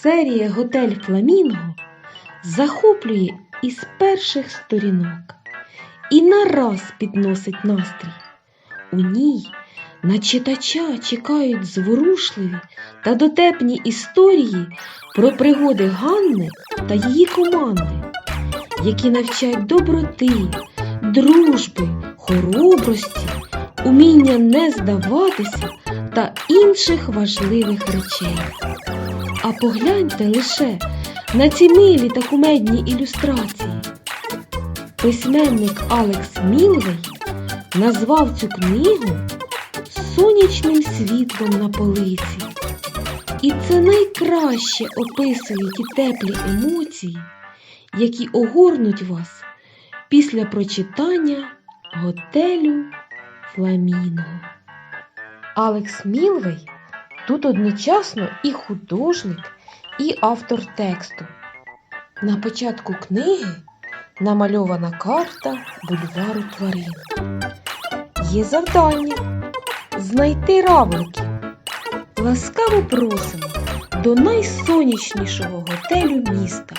Серія Готель Фламінго захоплює із перших сторінок і нараз підносить настрій. У ній на читача чекають зворушливі та дотепні історії про пригоди Ганни та її команди, які навчають доброти, дружби, хоробрості, уміння не здаватися та інших важливих речей. Погляньте лише на ці милі та кумедні ілюстрації. Письменник Алекс Мілвей назвав цю книгу сонячним світлом на полиці. І це найкраще описує ті теплі емоції, які огорнуть вас після прочитання готелю Фламінго. Алекс Мілвей тут одночасно і художник, і автор тексту. На початку книги намальована карта бульвару тварин. Є завдання знайти равликів. Ласкаво просимо до найсонячнішого готелю міста.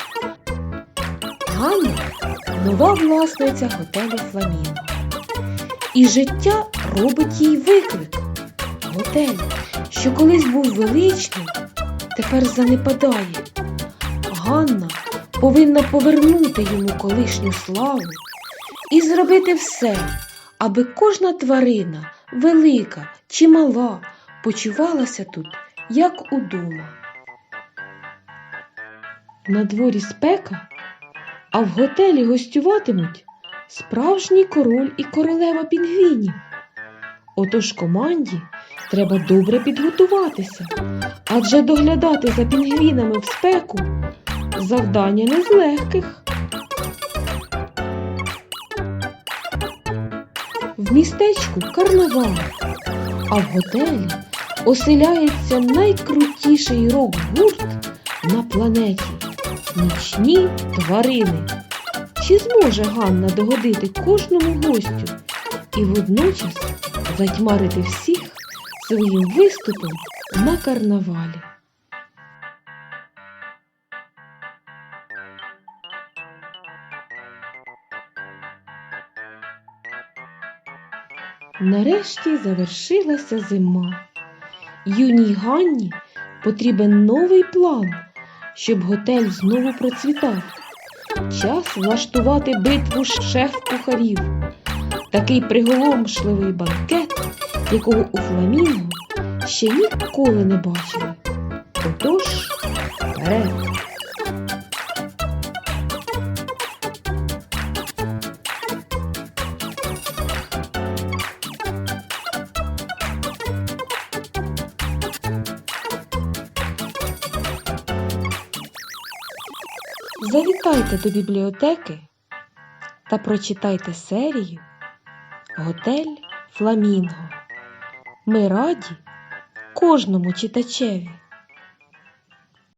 Ганна нова власниця готелю Фламінго. І життя робить їй виклик. Готель, що колись був величним, тепер занепадає. Ганна повинна повернути йому колишню славу і зробити все, аби кожна тварина, велика чи мала, почувалася тут, як удома. На дворі спека, а в готелі гостюватимуть справжній король і королева пінгвінів. Отож команді треба добре підготуватися, адже доглядати за пінгвінами в спеку завдання не з легких. В містечку карнавал, а в готелі оселяється найкрутіший рок-гурт на планеті нічні тварини. Чи зможе Ганна догодити кожному гостю і водночас затьмарити всіх своїм виступом на карнавалі? Нарешті завершилася зима. Юній Ганні потрібен новий план, щоб готель знову процвітав. Час влаштувати битву шеф-кухарів. Такий приголомшливий банкет, якого у Фламінго ще ніколи не бачили. Отож, вперед! Завітайте до бібліотеки та прочитайте серію Готель Фламінго. Ми раді кожному читачеві.